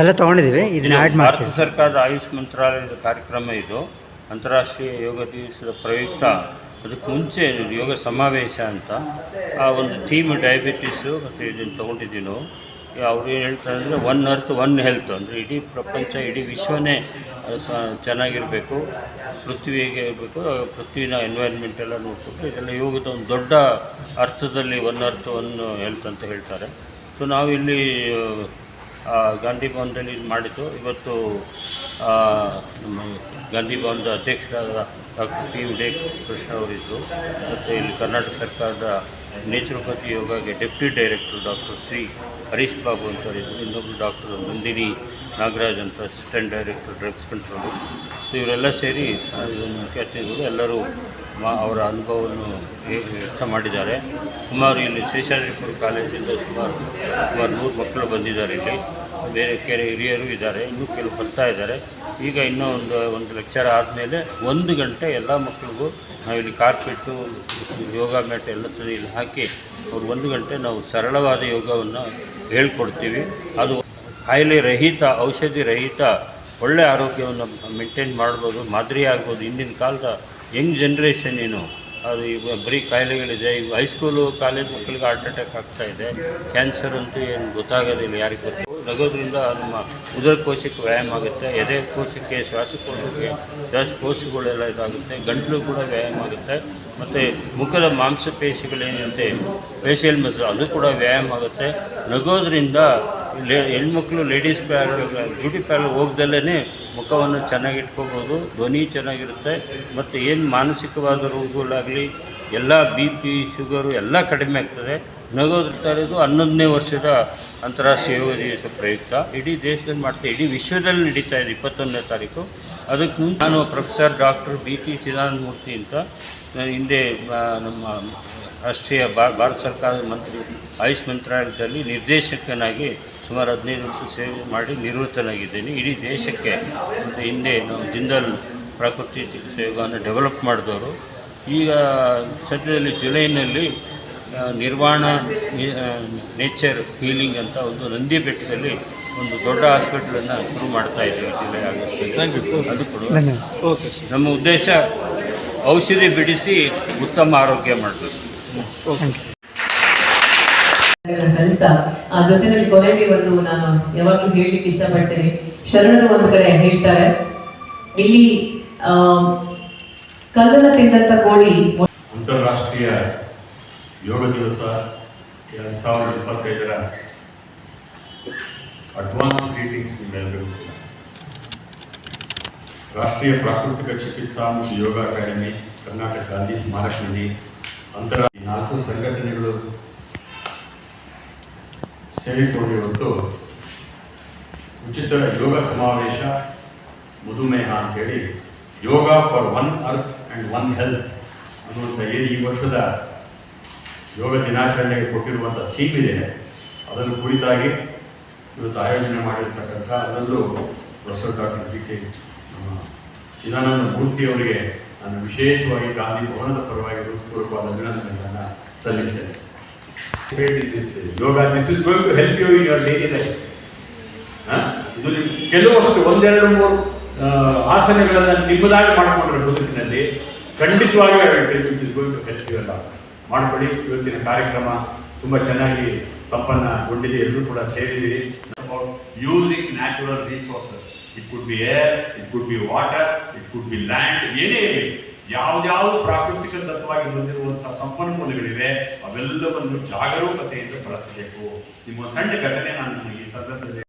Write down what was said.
ಎಲ್ಲ ತಗೊಂಡಿದ್ದೀವಿ. ಇದನ್ನ ಆ್ಯಡ್ ಭಾರತ ಸರ್ಕಾರದ ಆಯುಷ್ ಮಂತ್ರಾಲಯದ ಕಾರ್ಯಕ್ರಮ ಇದು. ಅಂತಾರಾಷ್ಟ್ರೀಯ ಯೋಗ ದಿವಸದ ಪ್ರಯುಕ್ತ ಅದಕ್ಕೆ ಮುಂಚೆ ಯೋಗ ಸಮಾವೇಶ ಅಂತ ಆ ಒಂದು ಥೀಮ್ ಡಯಾಬಿಟೀಸು ಮತ್ತು ಇದನ್ನು ತಗೊಂಡಿದ್ದೀವಿ ನಾವು. ಅವರು ಏನು ಹೇಳ್ತಾರೆ ಅಂದರೆ ಒನ್ ಅರ್ತ್ ಒನ್ ಹೆಲ್ತ್ ಅಂದರೆ ಇಡೀ ಪ್ರಪಂಚ, ಇಡೀ ವಿಶ್ವನೇ ಚೆನ್ನಾಗಿರಬೇಕು, ಪೃಥ್ವಿಗೆ ಇರಬೇಕು, ಪೃಥ್ವಿನ ಎನ್ವೈರ್ಮೆಂಟ್ ಎಲ್ಲ ನೋಡಿಕೊಂಡು ಇದೆಲ್ಲ ಯೋಗದ ಒಂದು ದೊಡ್ಡ ಅರ್ಥದಲ್ಲಿ ಒನ್ ಅರ್ತ್ ಒನ್ ಹೆಲ್ತ್ ಅಂತ ಹೇಳ್ತಾರೆ. ಸೊ ನಾವಿಲ್ಲಿ ಗಾಂಧಿ ಭವನದಲ್ಲಿ ಇದು ಮಾಡಿದ್ದು. ಇವತ್ತು ಗಾಂಧಿ ಭವನದ ಅಧ್ಯಕ್ಷರಾದ ಡಾಕ್ಟರ್ ಪಿ ಡೇ ಕೃಷ್ಣ ಅವರಿದ್ದರು ಮತ್ತು ಇಲ್ಲಿ ಕರ್ನಾಟಕ ಸರ್ಕಾರದ naturopathy ಯೋಗಗೆ deputy director doctor Shri Harish Babu ಅಂತವರಿದ್ದರು ಇನ್ನೊಬ್ಬರು ಡಾಕ್ಟರ್ ನಂದಿನಿ ನಾಗರಾಜ್ ಅಂತ ಅಸಿಸ್ಟೆಂಟ್ ಡೈರೆಕ್ಟರ್ ಡ್ರಗ್ಸ್ ಕಂಟ್ರೋಲ್. ಇವರೆಲ್ಲ ಸೇರಿ ಇದನ್ನು ಮುಖ್ಯ ಎಲ್ಲರೂ ಮಾ ಅವರ ಅನುಭವವನ್ನು ವ್ಯಕ್ತ ಮಾಡಿದ್ದಾರೆ. ಸುಮಾರು ಇಲ್ಲಿ ಶೇಷಾದ್ರಿಪುರ ಕಾಲೇಜಿಂದ ಸುಮಾರು ಸುಮಾರು ನೂರು ಮಕ್ಕಳು ಬಂದಿದ್ದಾರೆ ಇಲ್ಲಿ. ಬೇರೆ ಕೆರೆ ಹಿರಿಯರು ಇದ್ದಾರೆ, ಇನ್ನೂ ಕೆಲವು ಬರ್ತಾ ಇದ್ದಾರೆ. ಈಗ ಇನ್ನೂ ಒಂದು ಒಂದು ಲೆಕ್ಚರ್ ಆದಮೇಲೆ ಒಂದು ಗಂಟೆ ಎಲ್ಲ ಮಕ್ಕಳಿಗೂ ನಾವಿಲ್ಲಿ ಕಾರ್ಪೆಟ್ಟು ಯೋಗ ಮ್ಯಾಟ್ ಎಲ್ಲ ಇಲ್ಲಿ ಹಾಕಿ ಅವ್ರು ಒಂದು ಗಂಟೆ ನಾವು ಸರಳವಾದ ಯೋಗವನ್ನು ಹೇಳ್ಕೊಡ್ತೀವಿ. ಅದು ಕಾಯಿಲೆ ರಹಿತ, ಔಷಧಿ ರಹಿತ ಒಳ್ಳೆಯ ಆರೋಗ್ಯವನ್ನು ಮೇಂಟೈನ್ ಮಾಡ್ಬೋದು, ಮಾದರಿ ಆಗ್ಬೋದು. ಹಿಂದಿನ ಕಾಲದ ಯಂಗ್ ಜನ್ರೇಷನ್ ಏನು, ಅದು ಈಗ ಬರೀ ಕಾಯಿಲೆಗಳಿದೆ. ಈಗ ಹೈಸ್ಕೂಲು ಕಾಲೇಜ್ ಮಕ್ಕಳಿಗೆ ಹಾರ್ಟ್ ಅಟ್ಯಾಕ್ ಇದೆ. ಕ್ಯಾನ್ಸರ್ ಅಂತೂ ಏನು ಗೊತ್ತಾಗೋದಿಲ್ಲ, ಯಾರಿಗೆ ಗೊತ್ತು ನಗೋದ್ರಿಂದ ನಮ್ಮ ಉದರಕೋಶಕ್ಕೆ ವ್ಯಾಯಾಮ ಆಗುತ್ತೆ, ಎದೆ ಕೋಶಕ್ಕೆ ಶ್ವಾಸಕೋಶಕ್ಕೆ ಶ್ವಾಸಕೋಶಗಳೆಲ್ಲ ಇದಾಗುತ್ತೆ, ಗಂಟಲು ಕೂಡ ವ್ಯಾಯಾಮ ಆಗುತ್ತೆ, ಮತ್ತು ಮುಖದ ಮಾಂಸಪೇಶಿಗಳೇನಂತೆ ಫೇಶಿಯಲ್ ಮಸಲ್ ಅದು ಕೂಡ ವ್ಯಾಯಾಮ ಆಗುತ್ತೆ. ನಗೋದ್ರಿಂದ ಲೇ, ಹೆಣ್ಮಕ್ಳು ಲೇಡೀಸ್ ಪ್ಯಾರ್ಲರ್ ಬ್ಯೂಟಿ ಪಾರ್ಲರ್ ಹೋಗ್ದಲ್ಲೇ ಮುಖವನ್ನು ಚೆನ್ನಾಗಿ ಇಟ್ಕೋಬೋದು ಧ್ವನಿ ಚೆನ್ನಾಗಿರುತ್ತೆ, ಮತ್ತು ಏನು ಮಾನಸಿಕವಾದ ರೋಗಗಳಾಗಲಿ ಎಲ್ಲ ಬಿ ಪಿ ಶುಗರು ಎಲ್ಲ ಕಡಿಮೆ ಆಗ್ತದೆ. ಇರೋದು ಹನ್ನೊಂದನೇ ವರ್ಷದ ಅಂತಾರಾಷ್ಟ್ರೀಯ ಯೋಗ ದಿವಸ ಪ್ರಯುಕ್ತ. ಇಡೀ ದೇಶದಲ್ಲಿ ಮಾಡ್ತಾ, ಇಡೀ ವಿಶ್ವದಲ್ಲಿ ನಡೀತಾ ಇದೆ ಇಪ್ಪತ್ತೊಂದನೇ ತಾರೀಕು. ಅದಕ್ಕೆ ಮುಂಚೆ ನಾನು professor doctor B T Chidananda Murthy ಅಂತ ನಾನು ಹಿಂದೆ ನಮ್ಮ ರಾಷ್ಟ್ರೀಯ ಭಾರತ ಸರ್ಕಾರದ ಮಂತ್ರಿ, ಆಯುಷ್ ಮಂತ್ರಾಲಯದಲ್ಲಿ ನಿರ್ದೇಶಕನಾಗಿ ಸುಮಾರು ಹದಿನೈದು ವರ್ಷ ಸೇವೆ ಮಾಡಿ ನಿವೃತ್ತನಾಗಿದ್ದೇನೆ. ಇಡೀ ದೇಶಕ್ಕೆ ಹಿಂದೆ ನಾವು ಜಿಂದಲ್ ಪ್ರಕೃತಿ ಯೋಗವನ್ನು ಡೆವಲಪ್ ಮಾಡಿದವರು. ಈಗ ಸದ್ಯದಲ್ಲಿ ಜುಲೈನಲ್ಲಿ ನಿರ್ವಾಣ ನೇಚರ್ ಹೀಲಿಂಗ್ ಅಂತ ಒಂದು ನಂದಿ ಬೆಟ್ಟದಲ್ಲಿ ಒಂದು ದೊಡ್ಡ ಹಾಸ್ಪಿಟಲನ್ನು ಶುರು ಮಾಡ್ತಾ ಇದ್ದೀವಿ ಜುಲೈ ಆಗಸ್ಟ್ ಅದು ಕೂಡ ನಮ್ಮ ಉದ್ದೇಶ ಔಷಧಿ ಬಿಡಿಸಿ ಉತ್ತಮ ಆರೋಗ್ಯ ಮಾಡಬೇಕು. ಸಲ್ಲಿಸ್ತಾ ಆ ಜೊತೆನಲ್ಲಿ ಕೊನೆಗೆ ಒಂದು ನಾನು ಯಾವಾಗಲೂ ಹೇಳಲಿಕ್ಕೆ ಇಷ್ಟಪಡ್ತೀನಿ. ಶರಣರು ಒಂದು ಕಡೆ ಹೇಳ್ತಾರೆ ಇಲ್ಲಿ ಆ, ಕಲ್ಲನ್ನ ತಿಂದಂತ ಕೋಳಿ ಅಂತಾರಾಷ್ಟ್ರೀಯ ಯೋಗ ದಿವಸ ಎರಡ್ ಸಾವಿರದ ಇಪ್ಪತ್ತೈದರ ಅಡ್ವಾನ್ಸ್ ಗ್ರೀಟಿಂಗ್ಸ್ ರಾಷ್ಟ್ರೀಯ ಪ್ರಾಕೃತಿಕ ಚಿಕಿತ್ಸಾ ಮತ್ತು ಯೋಗ ಅಕಾಡೆಮಿ, ಕರ್ನಾಟಕ ಗಾಂಧಿ ಸ್ಮಾರಕ ನಿಧಿ ಅಂತರ ನಾಲ್ಕು ಸಂಘಟನೆಗಳು ಸೇರಿಕೊಂಡು ಇವತ್ತು ಉಚಿತ ಯೋಗ ಸಮಾವೇಶ ಮಧುಮೇಹ ಅಂತೇಳಿ yoga for one earth and one health ಅನ್ನುವಂಥ ಏನು ಈ ವರ್ಷದ ಯೋಗ ದಿನಾಚರಣೆಗೆ ಕೊಟ್ಟಿರುವಂಥ ಥೀಮ್ ಇದೆ ಅದನ್ನು ಕುರಿತಾಗಿ ಇವತ್ತು ಆಯೋಜನೆ ಮಾಡಿರ್ತಕ್ಕಂಥ ಅದರಲ್ಲೂ ಪ್ರೊಫೆಸರ್ ಡಾಕ್ಟರ್ ಡಿ ಕೆ ನಮ್ಮ ಚಿದಾನಂದ ಮೂರ್ತಿ ಅವರಿಗೆ ನಾನು ವಿಶೇಷವಾಗಿ ಗಾಂಧಿ ಭವನದ ಪರವಾಗಿ ಹೃತ್ಪೂರ್ವಕವಾದ ಅಭಿನಂದನೆಗಳನ್ನು ಸಲ್ಲಿಸ್ತೇನೆ. Yoga this is going to help you ಇದು ಕೆಲವಷ್ಟು ಒಂದೆರಡು ಮೂರು ಆಸನಗಳನ್ನು ನಿಮ್ಮದಾಗಿ ಮಾಡಿಕೊಂಡ್ರೆ ಬದುಕಿನಲ್ಲಿ ಖಂಡಿತವಾಗಿ ಎಲ್ಲ ಮಾಡ್ಕೊಳ್ಳಿ. ಇವತ್ತಿನ ಕಾರ್ಯಕ್ರಮ ತುಂಬ ಚೆನ್ನಾಗಿ ಸಂಪನ್ನಗೊಂಡಿದೆ. ಎಲ್ಲರೂ ಕೂಡ ಸೇರಿದ್ದೀರಿ. Using natural resources it could be air it could be water it could be land ಏನೇ ಇರಲಿ ಯಾವ್ದಾವ ಪ್ರಾಕೃತಿಕ ದತ್ತವಾಗಿ ಬಂದಿರುವಂತಹ ಸಂಪನ್ಮೂಲಗಳಿವೆ, ಅವೆಲ್ಲವನ್ನು ಜಾಗರೂಕತೆಯಿಂದ ಬಳಸಬೇಕು. ನಿಮ್ಮ ಸಣ್ಣ ಘಟನೆ ನಾನು ಈ ಸಂದರ್ಭದಲ್ಲಿ